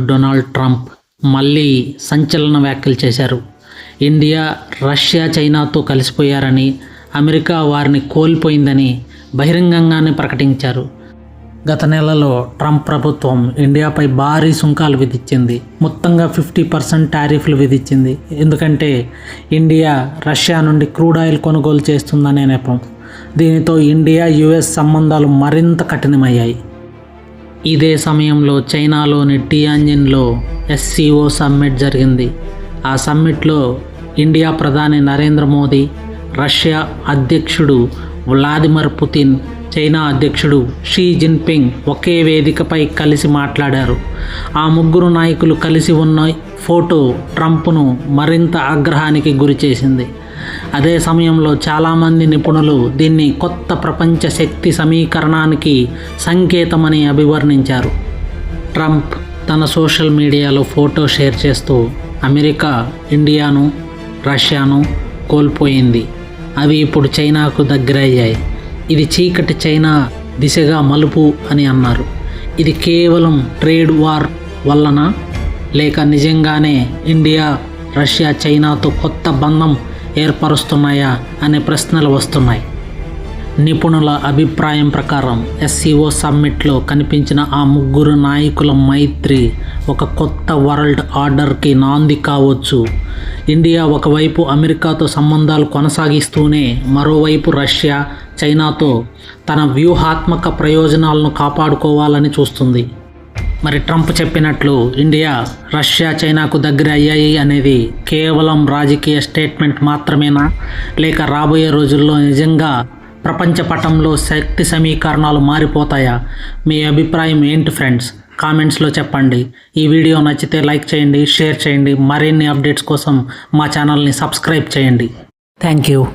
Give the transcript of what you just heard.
Donald Trump మళ్ళీ సంచలన వ్యాఖ్యలు చేశారు. ఇండియా రష్యా చైనాతో కలిసిపోయారని అమెరికా వారిని కోల్పోయిందని బహిరంగంగానే ప్రకటించారు. గత నెలలో ట్రంప్ ప్రభుత్వం ఇండియాపై భారీ సుంకాలు విధించింది. మొత్తంగా ఫిఫ్టీ పర్సెంట్ టారిఫ్లు విధించింది. ఎందుకంటే ఇండియా రష్యా నుండి క్రూడ్ ఆయిల్ కొనుగోలు చేస్తుందనే నెపం. దీనితో ఇండియా యుఎస్ సంబంధాలు మరింత కఠినమయ్యాయి. ఇదే సమయంలో చైనాలోని టియాంజిన్లో ఎస్సీఓ సమ్మిట్ జరిగింది. ఆ సమ్మిట్లో ఇండియా ప్రధాని నరేంద్ర మోదీ రష్యా అధ్యక్షుడు వ్లాదిమిర్ పుతిన్ చైనా అధ్యక్షుడు షీ జిన్పింగ్ ఒకే వేదికపై కలిసి మాట్లాడారు. ఆ ముగ్గురు నాయకులు కలిసి ఉన్న ఫోటో ట్రంప్ను మరింత ఆగ్రహానికి గురిచేసింది. అదే సమయంలో చాలామంది నిపుణులు దీన్ని కొత్త ప్రపంచ శక్తి సమీకరణానికి సంకేతమని అభివర్ణించారు. ట్రంప్ తన సోషల్ మీడియాలో ఫోటో షేర్ చేస్తూ అమెరికా ఇండియాను రష్యాను కోల్పోయింది. అవి ఇప్పుడు చైనాకు దగ్గరయ్యాయి. ఇది చీకటి చైనా దిశగా మలుపు అని అన్నారు. ఇది కేవలం ట్రేడ్ వార్ వలన లేక నిజంగానే ఇండియా రష్యా చైనాతో కొత్త బంధం ఏర్పరుస్తున్నాయా అనే ప్రశ్నలు వస్తున్నాయి. నిపుణుల అభిప్రాయం ప్రకారం ఎస్సీఓ సమ్మిట్లో కనిపించిన ఆ ముగ్గురు నాయకుల మైత్రి ఒక కొత్త వరల్డ్ ఆర్డర్కి నాంది కావచ్చు. ఇండియా ఒకవైపు అమెరికాతో సంబంధాలు కొనసాగిస్తూనే మరోవైపు రష్యా చైనాతో తన వ్యూహాత్మక ప్రయోజనాలను కాపాడుకోవాలని చూస్తుంది. మరి ట్రంప్ చెప్పినట్లు ఇండియా రష్యా చైనాకు దగ్గర అయ్యాయి అనేది కేవలం రాజకీయ స్టేట్మెంట్ మాత్రమేనా? లేక రాబోయే రోజుల్లో నిజంగా ప్రపంచ పటంలో శక్తి సమీకరణాలు మారిపోతాయా? మీ అభిప్రాయం ఏంటి ఫ్రెండ్స్? కామెంట్స్లో చెప్పండి. ఈ వీడియో నచ్చితే లైక్ చేయండి షేర్ చేయండి. మరిన్ని అప్డేట్స్ కోసం మా ఛానల్ని సబ్స్క్రైబ్ చేయండి. Thank you.